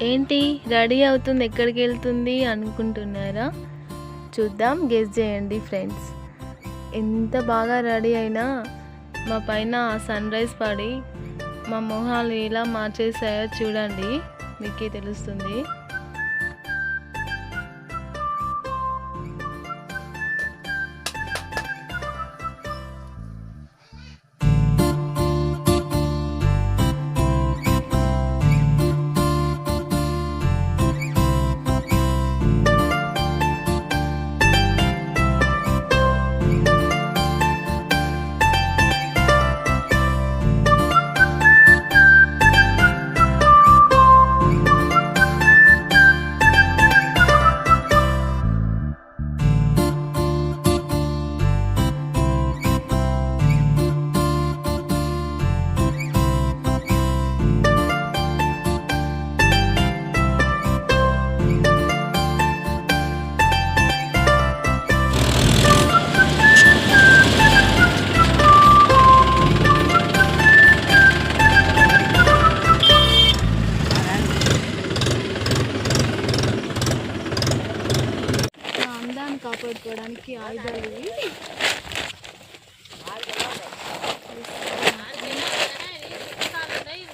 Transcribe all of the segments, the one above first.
ఏంటి రెడీ అవుతుంది ఎక్కడికి వెళ్తుంది అనుకుంటున్నారా? చూద్దాం గెస్ చేయండి ఫ్రెండ్స్ ఎంత బాగా రెడీ అయినా మా పైన సన్ రైజ్ పడి మా మొహాలు ఎలా మార్చేసాయో చూడండి మీకే తెలుస్తుంది. కాపాడుకోవడానికి ఆయుధాలు ఇవి.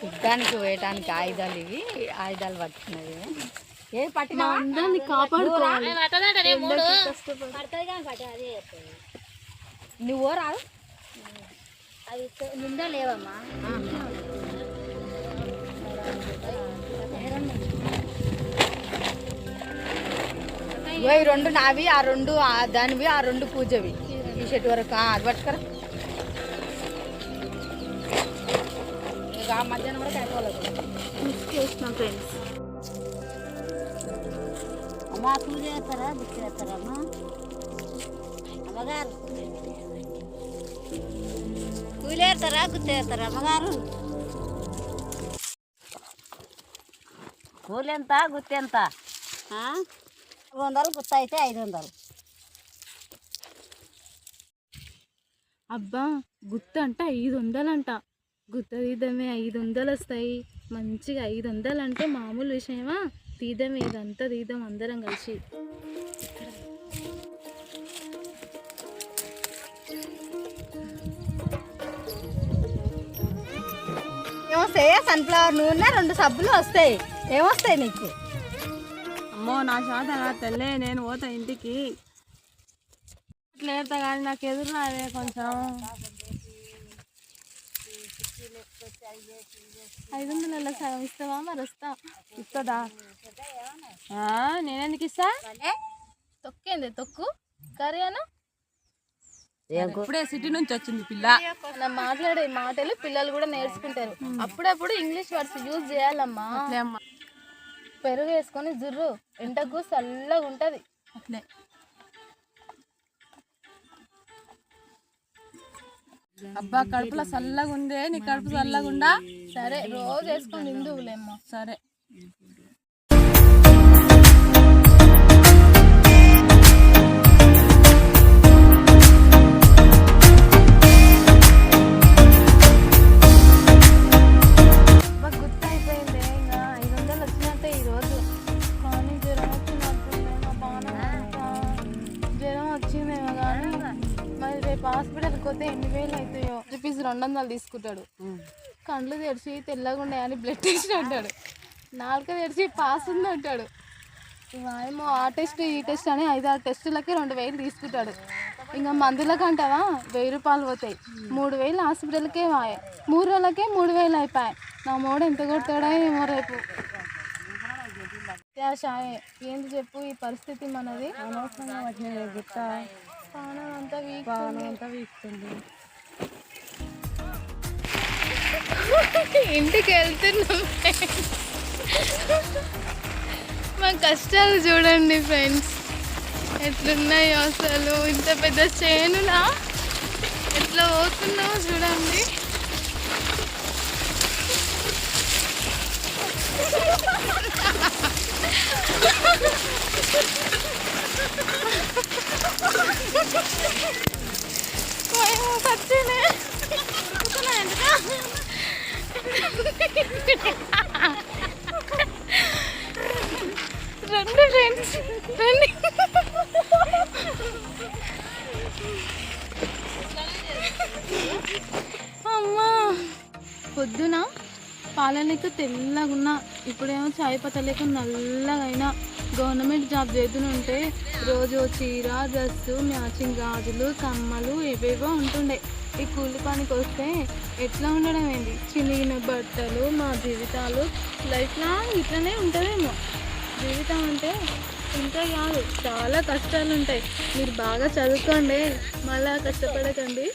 యుద్ధానికి వేయటానికి ఆయుధాలు ఇవి ఆయుధాలు పట్టుకున్నవి. ఏ పట్టినా అందాన్ని కాపాడుకోవాలి నువ్వు రాదు అవి నిండా లేవమ్మా. ఇగో ఈ రెండు నావి ఆ రెండు దానివి ఆ రెండు పూజవి. ఈ షర్ట్ వరకు ఆ, అది పట్టుకరా. ఇక ఆ మధ్యాహ్నం వరకు అయిపోలేదు మిస్ చేసిన ఫ్రెండ్స్ అమ్మా? పూజ చేస్తారా? బుక్ చేస్తారమ్మా అమ్మగారు? కూలేస్తారా గుర్తేస్తారా అమ్మగారు కూలెంత గుత్తెంత రెండు వందలు గుత్త అయితే ఐదు వందలు. అబ్బా గుత్త అంట ఐదు వందలంట. గుత్త తీద్దామే ఐదు వందలు వస్తాయి. మంచిగా ఐదు వందలు అంటే మామూలు విషయమా? తీద్దాం ఇదంతా తీద్దాం అందరం కలిసి. ఏమొస్తాయి? సన్ఫ్లవర్ నూనె రెండు సబ్బులు వస్తాయి. ఏమొస్తాయి నీకు? అమ్మో నా శాత నా తెల్లే నేను పోతా ఇంటికి. లేరుతా కానీ నాకు ఎదురు కొంచెం. ఐదు వందల సగం ఇస్తావా? మరి వస్తా. ఇస్తుందా? నేనెందుకు ఇస్తా? తొక్కేంది తొక్కు కర్రీ ఇప్పుడే సిటీ నుంచి వచ్చింది పిల్ల. నా మాట్లాడే మాటలు పిల్లలు కూడా నేర్చుకుంటారు. అప్పుడప్పుడు ఇంగ్లీష్ వర్డ్స్ యూజ్ చేయాలమ్మా. పెరుగు వేసుకొని జుర్రు ఎండకు చల్లగా ఉంటది అట్లే. అబ్బా కడుపులో చల్లగా ఉందే నీ కడుపు చల్లగా ఉందా సరే రోజు వేసుకొని తిందువులేమ్మా. సరే. హాస్పిటల్కి పోతే ఎన్ని వేలు అవుతాయో? రూపీస్ రెండు వందలు తీసుకుంటాడు. కళ్ళు తెరిచి తెల్లగా ఉండే అని బ్లడ్ టెస్ట్ అంటాడు. నాలుక తెరిచి పాస్ ఉంది అంటాడు. ఏమో ఆ టెస్ట్ ఈ టెస్ట్ అని ఐదు ఆరు టెస్టులకి రెండు వేలు తీసుకుంటాడు. ఇంకా మందులకు అంటావా? వెయ్యి రూపాయలు పోతాయి. మూడు వేలు హాస్పిటల్కే వాయే మూడు రోజులకే మూడు వేలు అయిపోయాయి. నా మూడు ఎంత కొడతాడో ఏమో రేపు. ఏంటి చెప్పు? ఈ పరిస్థితి మనది? అనవసరంగా వచ్చిన గుట్ట అంతా వీక్ అంతా వీక్తుంది ఇంటికి వెళ్తున్నాం మా కష్టాలు చూడండి ఫ్రెండ్స్. ఎట్లున్నాయో అసలు? ఇంత పెద్ద చేనులా? ఎట్లా పోతున్నామో చూడండి. సచ్చినే రండి. అమ్మా. పొద్దున పాలలేక తెల్లగున్నా. ఇప్పుడేమో చాయ్ పట్టలేక లేక నల్లగా అయినా గవర్నమెంట్ జాబ్ చేద్దునుంటే రోజు చీర డ్రెస్సు మ్యాచింగ్ గాజులు కమ్మలు ఏవేవో ఉంటుండే. ఈ కూలి పనికి వస్తే ఎట్లా ఉండడం ఏంది? చినిగిన బట్టలు మా జీవితాలు లైఫ్ లాంగ్ ఇట్లనే ఉంటుందేమో. జీవితం అంటే ఇంతే కాదు చాలా కష్టాలు ఉంటాయి మీరు బాగా చదువుకోండి మళ్ళా కష్టపడకండి.